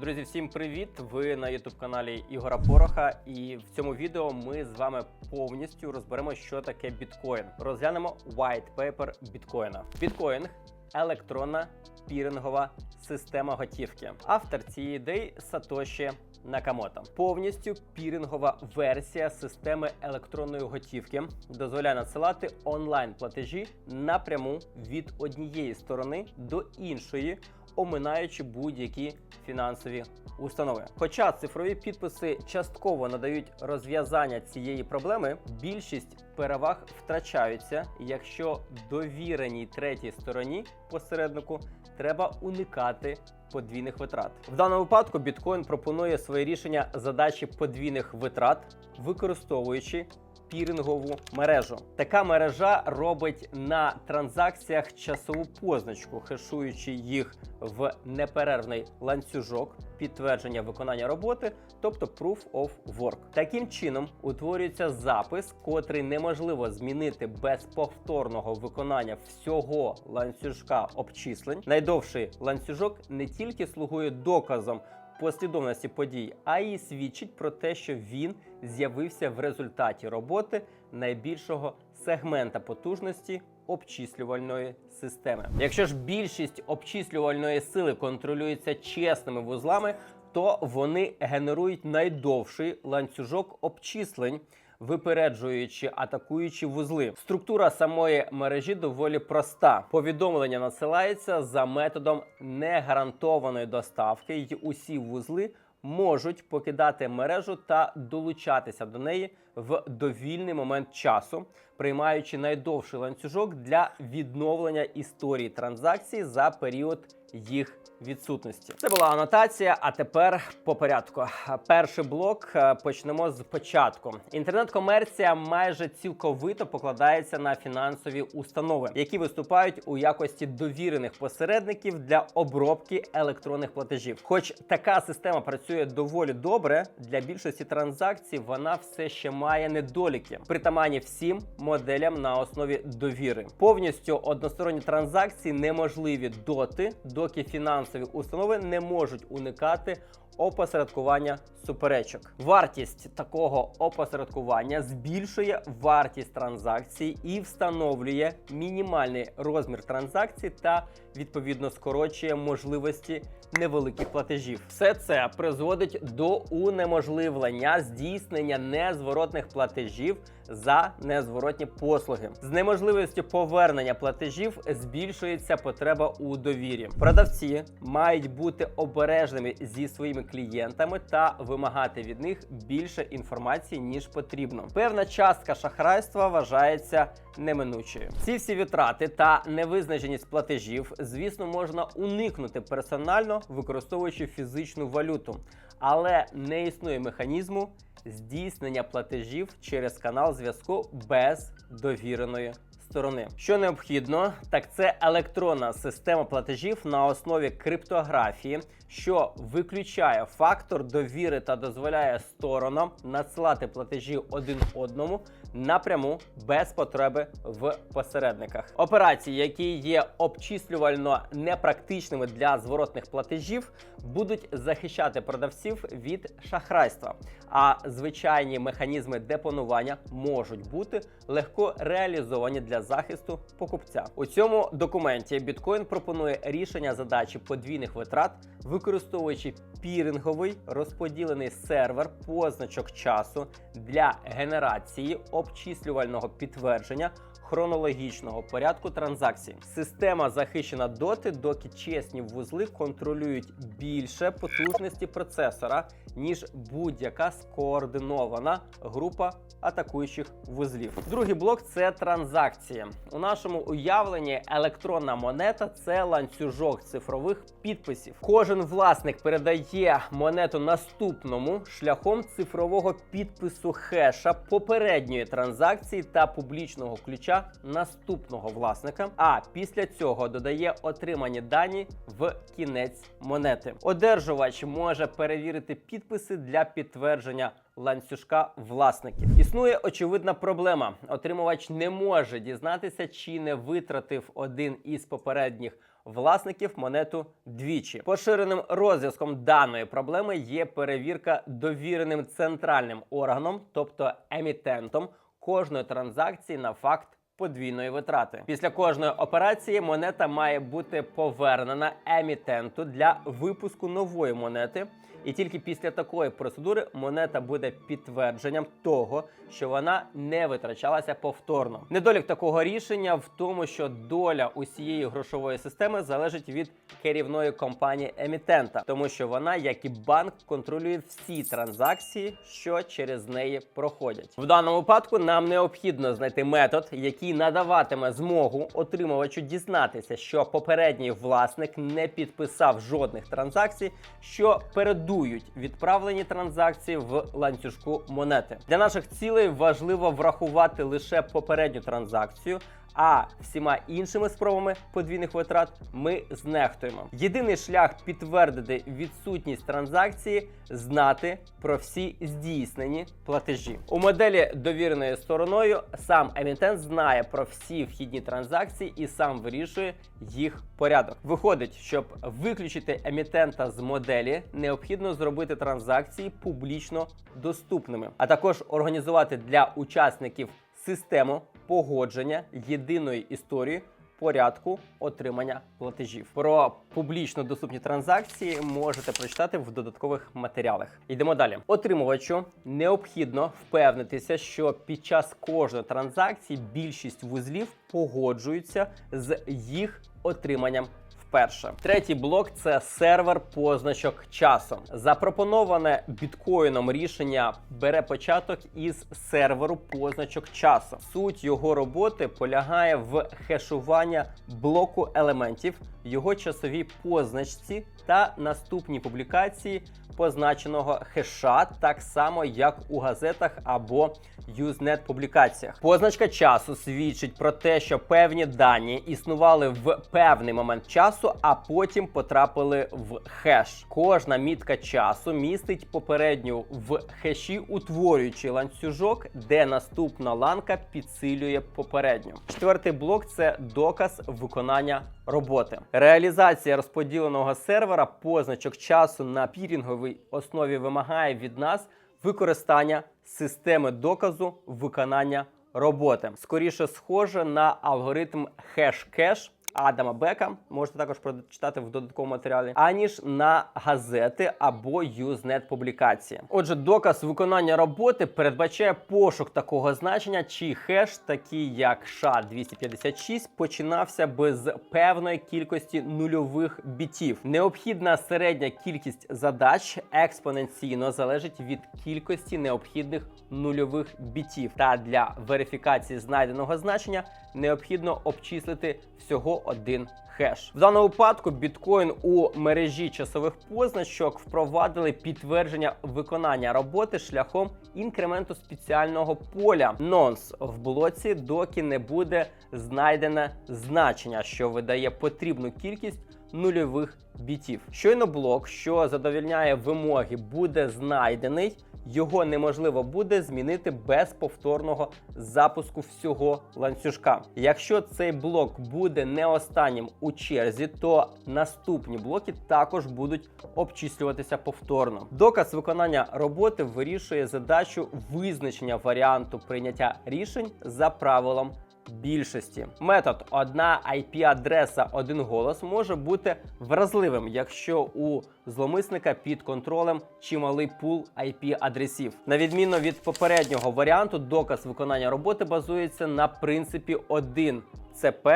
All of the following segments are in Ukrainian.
Друзі, всім привіт! Ви на youtube каналі Ігора Пороха, і в цьому відео ми з вами повністю розберемо, що таке біткоін. Розглянемо white paper біткоїна. Біткоін електронна пірингова система готівки. Автор цієї ідеї Сатоші Накамото. Повністю пірінгова версія системи електронної готівки дозволяє надсилати онлайн платежі напряму від однієї сторони до іншої, оминаючи будь-які фінансові установи. Хоча цифрові підписи частково надають розв'язання цієї проблеми, більшість переваг втрачаються, якщо довіреній третій стороні посереднику треба уникати подвійних витрат. В даному випадку біткоін пропонує своє рішення задачі подвійних витрат, використовуючи пірингову мережу. Така мережа робить на транзакціях часову позначку, хешуючи їх в неперервний ланцюжок підтвердження виконання роботи, тобто Proof of Work. Таким чином утворюється запис, котрий неможливо змінити без повторного виконання всього ланцюжка обчислень. Найдовший ланцюжок не тільки слугує доказом послідовності подій, а й свідчить про те, що він з'явився в результаті роботи найбільшого сегмента потужності обчислювальної системи. Якщо ж більшість обчислювальної сили контролюється чесними вузлами, то вони генерують найдовший ланцюжок обчислень. Випереджуючи атакуючі вузли, структура самої мережі доволі проста. Повідомлення надсилається за методом негарантованої доставки, і усі вузли можуть покидати мережу та долучатися до неї в довільний момент часу, приймаючи найдовший ланцюжок для відновлення історії транзакцій за період їх відсутності. Це була анотація. А тепер по порядку. Перший блок е, почнемо з початку. Інтернет-комерція майже цілковито покладається на фінансові установи, які виступають у якості довірених посередників для обробки електронних платежів. Хоч така система працює доволі добре, для більшості транзакцій вона все ще має недоліки, притаманні всім моделям на основі довіри. Повністю односторонні транзакції неможливі доти, доки фінансові установи не можуть уникати опосередкування суперечок. Вартість такого опосередкування збільшує вартість транзакцій і встановлює мінімальний розмір транзакцій та відповідно скорочує можливості невеликих платежів. Все це призводить до унеможливлення здійснення незворотних платежів за незворотні послуги. З неможливістю повернення платежів збільшується потреба у довірі. Продавці мають бути обережними зі своїми клієнтами та вимагати від них більше інформації ніж потрібно. Певна частка шахрайства вважається неминучою. Ці всі витрати та невизначеність платежів, звісно, можна уникнути персонально використовуючи фізичну валюту, але не існує механізму здійснення платежів через канал зв'язку без довіреної сторони. Що необхідно, так це електронна система платежів на основі криптографії, що виключає фактор довіри та дозволяє сторонам надсилати платежі один одному напряму без потреби в посередниках. Операції, які є обчислювально непрактичними для зворотних платежів, будуть захищати продавців від шахрайства. А звичайні механізми депонування можуть бути легко реалізовані для захисту покупця. У цьому документі біткоін пропонує рішення задачі подвійних витрат, використовуючи піринговий розподілений сервер позначок часу для генерації обчислювального підтвердження. Хронологічного порядку транзакцій. Система захищена доти, доки чесні вузли контролюють більше потужності процесора, ніж будь-яка скоординована група атакуючих вузлів. Другий блок це транзакції. У нашому уявленні електронна монета це ланцюжок цифрових підписів. Кожен власник передає монету наступному шляхом цифрового підпису хеша попередньої транзакції та публічного ключа наступного власника. А після цього додає отримані дані в кінець монети. Одержувач може перевірити підписи для підтвердження ланцюжка власників. Існує очевидна проблема. Отримувач не може дізнатися, чи не витратив один із попередніх власників монету двічі. Поширеним розв'язком даної проблеми є перевірка довіреним центральним органом, тобто емітентом кожної транзакції на факт. Подвійної витрати після кожної операції монета має бути повернена емітенту для випуску нової монети, і тільки після такої процедури монета буде підтвердженням того, що вона не витрачалася повторно. Недолік такого рішення в тому, що доля усієї грошової системи залежить від керівної компанії емітента, тому що вона, як і банк, контролює всі транзакції, що через неї проходять. В даному випадку нам необхідно знайти метод, який надаватиме змогу отримувачу дізнатися, що попередній власник не підписав жодних транзакцій, що передують відправлені транзакції в ланцюжку монети. Для наших цілей важливо врахувати лише попередню транзакцію. А всіма іншими спробами подвійних витрат ми знехтуємо. Єдиний шлях підтвердити відсутність транзакції знати про всі здійснені платежі. У моделі довіреною стороною сам емітент знає про всі вхідні транзакції і сам вирішує їх порядок. Виходить, щоб виключити емітента з моделі, необхідно зробити транзакції публічно доступними, а також організувати для учасників систему погодження єдиної історії порядку отримання платежів. Про публічно доступні транзакції можете прочитати в додаткових матеріалах. Йдемо далі. Отримувачу необхідно впевнитися, що під час кожної транзакції більшість вузлів погоджуються з їх отриманням вперше. Третій блок це сервер позначок часом. Запропоноване біткоїном рішення бере початок із серверу позначок часу. Суть його роботи полягає в хешування блоку елементів, його часовій позначці та наступній публікації позначеного хеша, так само як у газетах або Usenet публікаціях. Позначка часу свідчить про те, що певні дані існували в певний момент часу, а потім потрапили в хеш. Кожна мітка часу містить попередню в хеші, утворюючи ланцюжок, де наступна ланка підсилює попередню. Четвертий блок це доказ виконання роботи. Реалізація розподіленого сервера позначок часу на пірінговій основі вимагає від нас використання системи доказу виконання роботи. Скоріше схоже на алгоритм хеш-кеш. Адама Бека можете також прочитати в додатковому матеріалі, аніж на газети або Usenet публікації. Отже, доказ виконання роботи передбачає пошук такого значення, чи хеш, такий як SHA-256, починався без певної кількості нульових бітів. Необхідна середня кількість задач експоненційно залежить від кількості необхідних нульових бітів. Та для верифікації знайденого значення необхідно обчислити всього один хеш. В даному випадку біткоін у мережі часових позначок впровадили підтвердження виконання роботи шляхом інкременту спеціального поля нонс в блоці, доки не буде знайдене значення, що видає потрібну кількість нульових бітів. Щойно блок, що задовільняє вимоги, буде знайдений. Його неможливо буде змінити без повторного запуску всього ланцюжка. Якщо цей блок буде не останнім у черзі, то наступні блоки також будуть обчислюватися повторно. Доказ виконання роботи вирішує задачу визначення варіанту прийняття рішень за правилом більшості. Метод одна IP-адреса, один голос може бути вразливим, якщо у зломисника під контролем чималий пул IP-адресів. На відміну від попереднього варіанту, доказ виконання роботи базується на принципі 1 ЦП,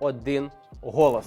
один голос.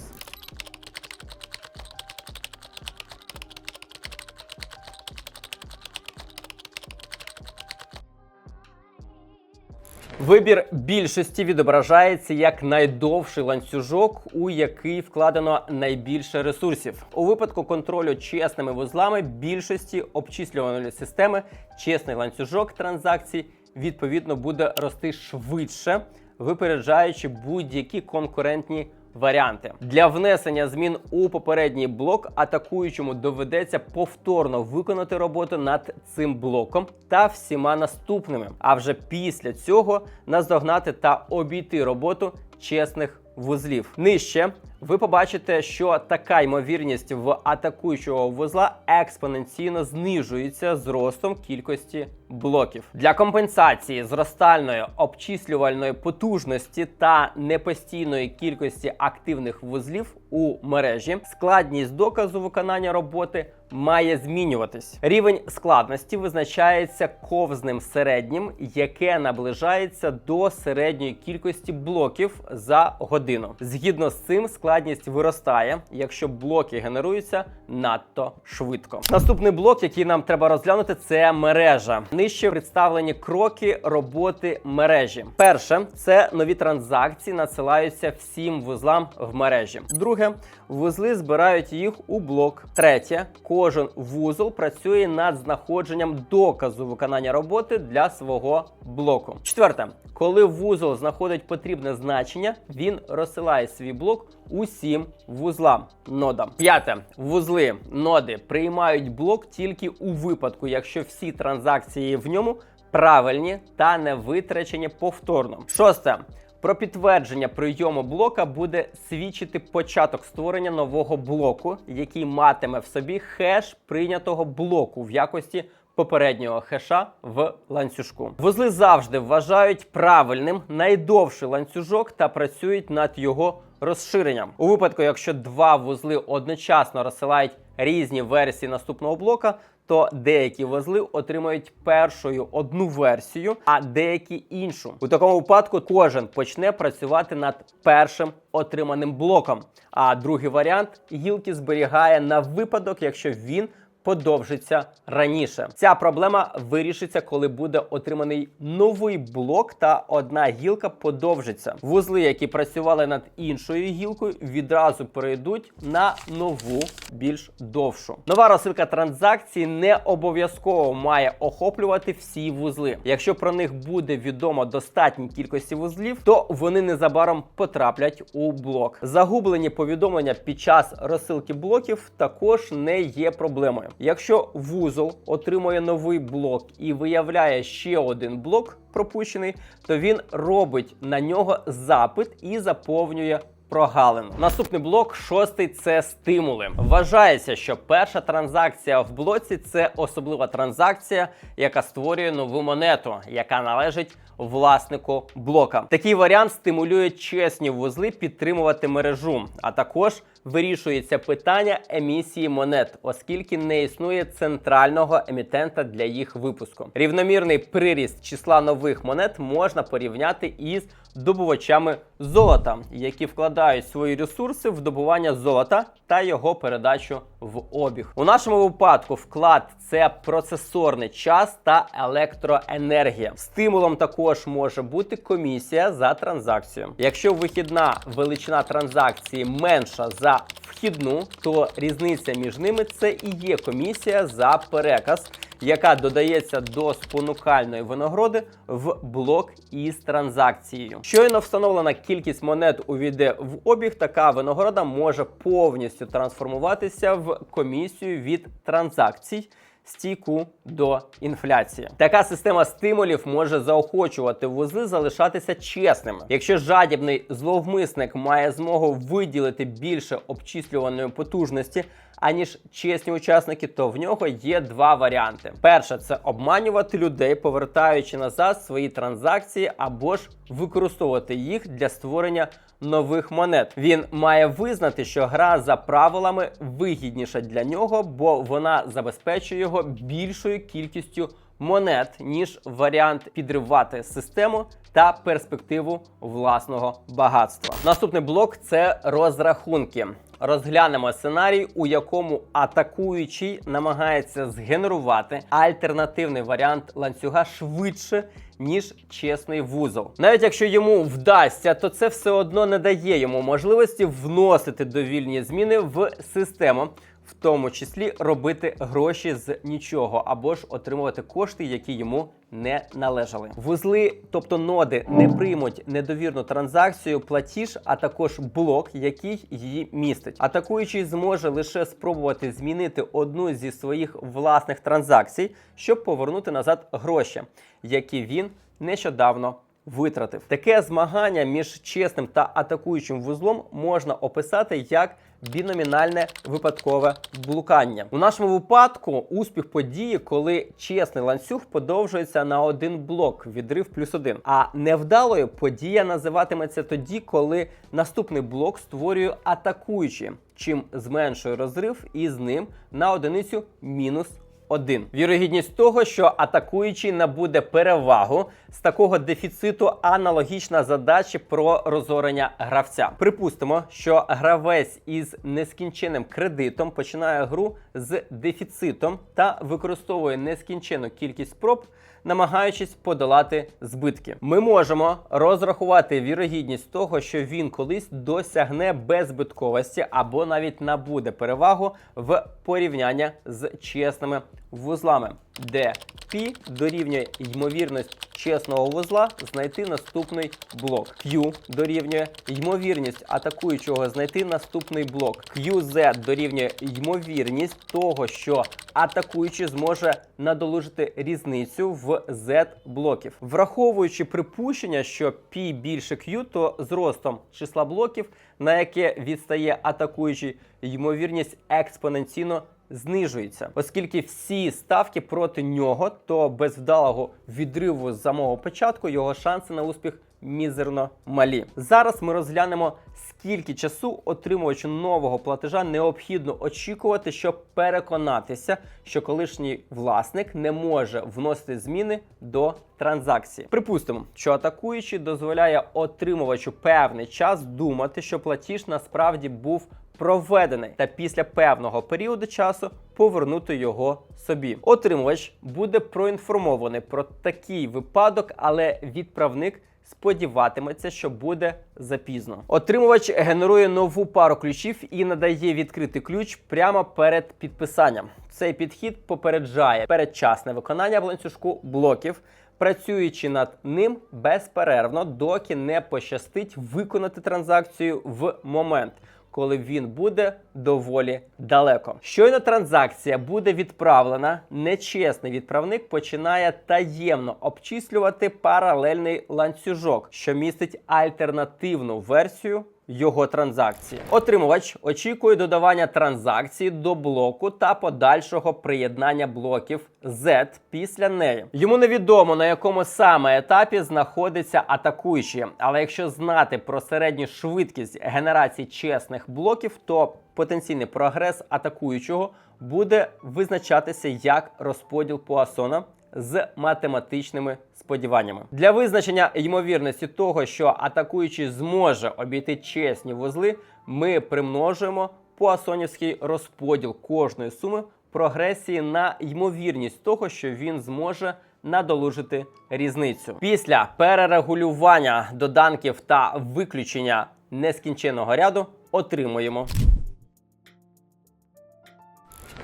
Вибір більшості відображається як найдовший ланцюжок, у який вкладено найбільше ресурсів. У випадку контролю чесними вузлами більшості обчислювальної системи чесний ланцюжок транзакцій відповідно буде рости швидше, випереджаючи будь-які конкурентні варіанти. Для внесення змін у попередній блок атакуючому доведеться повторно виконати роботу над цим блоком та всіма наступними. А вже після цього наздогнати та обійти роботу чесних вузлів. Нижче ви побачите, що така ймовірність в атакуючого вузла експоненційно знижується з ростом кількості блоків. Для компенсації зростальної обчислювальної потужності та непостійної кількості активних вузлів у мережі складність доказу виконання роботи має змінюватись. Рівень складності визначається ковзним середнім, яке наближається до середньої кількості блоків за годину. Згідно з цим, складність виростає, якщо блоки генеруються надто швидко. Наступний блок, який нам треба розглянути, це мережа. Нижче представлені кроки роботи мережі. Перше це нові транзакції надсилаються всім вузлам в мережі. Друге, вузли збирають їх у блок. Третє, кожен вузол працює над знаходженням доказу виконання роботи для свого блоку. Четверте, коли вузол знаходить потрібне значення, він розсилає свій блок усім вузлам нодам. П'яте, вузли ноди приймають блок тільки у випадку, якщо всі транзакції в ньому правильні та не витрачені повторно. Шосте. Про підтвердження прийому блока буде свідчити початок створення нового блоку, який матиме в собі хеш прийнятого блоку в якості попереднього хеша в ланцюжку. Вузли завжди вважають правильним найдовший ланцюжок та працюють над його розширенням. У випадку, якщо два вузли одночасно розсилають різні версії наступного блока, то деякі вузли отримають першою одну версію, а деякі іншу. У такому випадку кожен почне працювати над першим отриманим блоком. А другий варіант гілки зберігає на випадок, якщо він подовжиться раніше. Ця проблема вирішиться, коли буде отриманий новий блок та одна гілка подовжиться. Вузли, які працювали над іншою гілкою, відразу перейдуть на нову, більш довшу. Нова розсилка транзакцій не обов'язково має охоплювати всі вузли. Якщо про них буде відомо достатній кількості вузлів, то вони незабаром потраплять у блок. Загублені повідомлення під час розсилки блоків також не є проблемою. Якщо вузол отримує новий блок і виявляє ще один блок пропущений, то він робить на нього запит і заповнює. Прогалину. Наступний блок, шостий це стимули. Вважається, що перша транзакція в блоці це особлива транзакція, яка створює нову монету, яка належить власнику блока. Такий варіант стимулює чесні вузли підтримувати мережу, а також вирішується питання емісії монет, оскільки не існує центрального емітента для їх випуску. Рівномірний приріст числа нових монет можна порівняти із добувачами золота, які вкладають свої ресурси в добування золота та його передачу в обіг. У нашому випадку вклад це процесорний час та електроенергія. Стимулом також може бути комісія за транзакцію. Якщо вихідна величина транзакції менша за вхідну, то різниця між ними це і є комісія за переказ, яка додається до спонукальної винагороди в блок із транзакцією. Щойно встановлена кількість монет увійде в обіг, така винагорода може повністю трансформуватися в комісію від транзакцій. Стійку до інфляції. Така система стимулів може заохочувати вузли залишатися чесними. Якщо жадібний зловмисник має змогу виділити більше обчислюваної потужності, аніж чесні учасники, то в нього є два варіанти: перше це обманювати людей, повертаючи назад свої транзакції, або ж використовувати їх для створення нових монет. Він має визнати, що гра за правилами вигідніша для нього, бо вона забезпечує його більшою кількістю монет, ніж варіант підривати систему та перспективу власного багатства. Наступний блок це розрахунки. Розглянемо сценарій, у якому атакуючий намагається згенерувати альтернативний варіант ланцюга швидше. Ніж чесний вузол, навіть якщо йому вдасться, то це все одно не дає йому можливості вносити довільні зміни в систему, в тому числі робити гроші з нічого або ж отримувати кошти, які йому не належали. Вузли, тобто ноди, не приймуть недовірну транзакцію, платіж, а також блок, який її містить. Атакуючий зможе лише спробувати змінити одну зі своїх власних транзакцій, щоб повернути назад гроші, які він нещодавно витратив. Таке змагання між чесним та атакуючим вузлом можна описати як біномінальне випадкове блукання. У нашому випадку успіх події, коли чесний ланцюг подовжується на один блок, відрив плюс один. А невдалою подія називатиметься тоді, коли наступний блок створює атакуючі, чим зменшує розрив і з ним на одиницю мінус 1. Вірогідність того, що атакуючий набуде перевагу з такого дефіциту аналогічна задачі про розорення гравця. Припустимо, що гравець із нескінченним кредитом починає гру з дефіцитом та використовує нескінчену кількість спроб. Намагаючись подолати збитки, ми можемо розрахувати вірогідність того, що він колись досягне беззбитковості або навіть набуде перевагу в порівняння з чесними вузлами, де π дорівнює ймовірність чесного вузла знайти наступний блок. Q дорівнює ймовірність атакуючого знайти наступний блок. QZ дорівнює ймовірність того, що атакуючий зможе надолужити різницю в Z блоків. Враховуючи припущення, що π більше Q, то зростом числа блоків, на яке відстає атакуючий, ймовірність експоненційно знижується, оскільки всі ставки проти нього, то без вдалого відриву з самого початку його шанси на успіх мізерно малі. Зараз ми розглянемо, скільки часу отримувачу нового платежа необхідно очікувати, щоб переконатися, що колишній власник не може вносити зміни до транзакції. Припустимо, що атакуючий дозволяє отримувачу певний час думати, що платіж насправді був проведений, та після певного періоду часу повернути його собі. Отримувач буде проінформований про такий випадок, але відправник сподіватиметься, що буде запізно. Отримувач генерує нову пару ключів і надає відкритий ключ прямо перед підписанням. Цей підхід попереджає передчасне виконання в ланцюжку блоків. Працюючи над ним безперервно, доки не пощастить виконати транзакцію в момент, коли він буде доволі далеко. Щойно транзакція буде відправлена, нечесний відправник починає таємно обчислювати паралельний ланцюжок, що містить альтернативну версію. Його транзакції. Отримувач очікує додавання транзакції до блоку та подальшого приєднання блоків Z після неї. Йому невідомо на якому саме етапі знаходиться атакуючий, але якщо знати про середню швидкість генерації чесних блоків, то потенційний прогрес атакуючого буде визначатися як розподіл Пуасона з математичними сподіваннями для визначення ймовірності того, що атакуючий зможе обійти чесні вузли, ми примножуємо пуасонівський розподіл кожної суми прогресії на ймовірність того, що він зможе надолужити різницю. Після перерегулювання доданків та виключення нескінченного ряду отримуємо.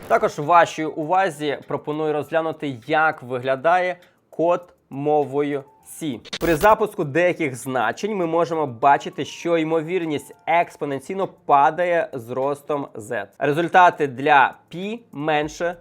Також вашій увазі пропоную розглянути, як виглядає код мовою C. При запуску деяких значень ми можемо бачити, що ймовірність експоненційно падає з ростом Z. Результати для P менше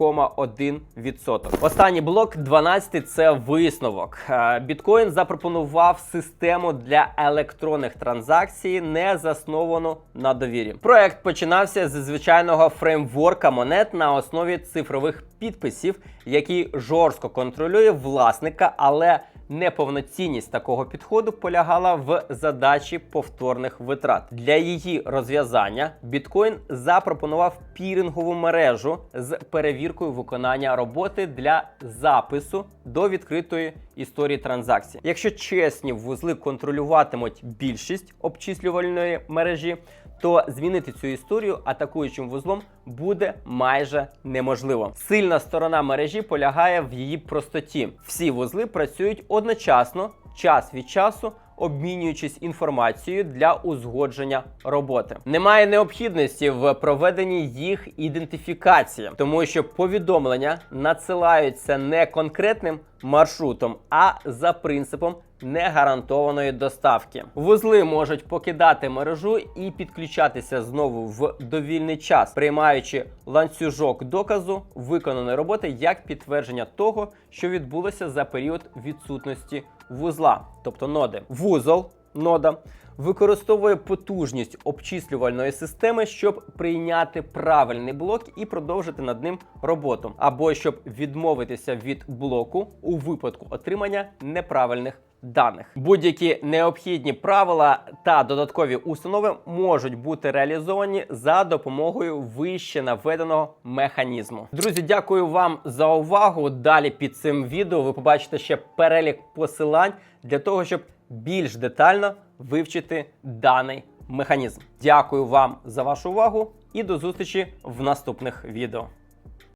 0,1%. Останній блок 12 це висновок. Е, Біткоін запропонував систему для електронних транзакцій, не засновану на довірі. Проект починався з звичайного фреймворка монет на основі цифрових підписів, який жорстко контролює власника, але Неповноцінність такого підходу полягала в задачі повторних витрат. Для її розв'язання біткоін запропонував пірингову мережу з перевіркою виконання роботи для запису до відкритої історії транзакцій. Якщо чесні вузли контролюватимуть більшість обчислювальної мережі, то змінити цю історію атакуючим вузлом буде майже неможливо. Сильна сторона мережі полягає в її простоті. Всі вузли працюють одночасно, час від часу. Обмінюючись інформацією для узгодження роботи, немає необхідності в проведенні їх ідентифікації, тому що повідомлення надсилаються не конкретним маршрутом, а за принципом негарантованої доставки. Вузли можуть покидати мережу і підключатися знову в довільний час, приймаючи ланцюжок доказу виконаної роботи як підтвердження того, що відбулося за період відсутності вузла, тобто ноди. Вузол нода використовує потужність обчислювальної системи, щоб прийняти правильний блок і продовжити над ним роботу, або щоб відмовитися від блоку у випадку отримання неправильних. Даних будь-які необхідні правила та додаткові установи можуть бути реалізовані за допомогою вище наведеного механізму. Друзі, дякую вам за увагу. Далі під цим відео ви побачите ще перелік посилань для того, щоб більш детально вивчити даний механізм. Дякую вам за вашу увагу і до зустрічі в наступних відео.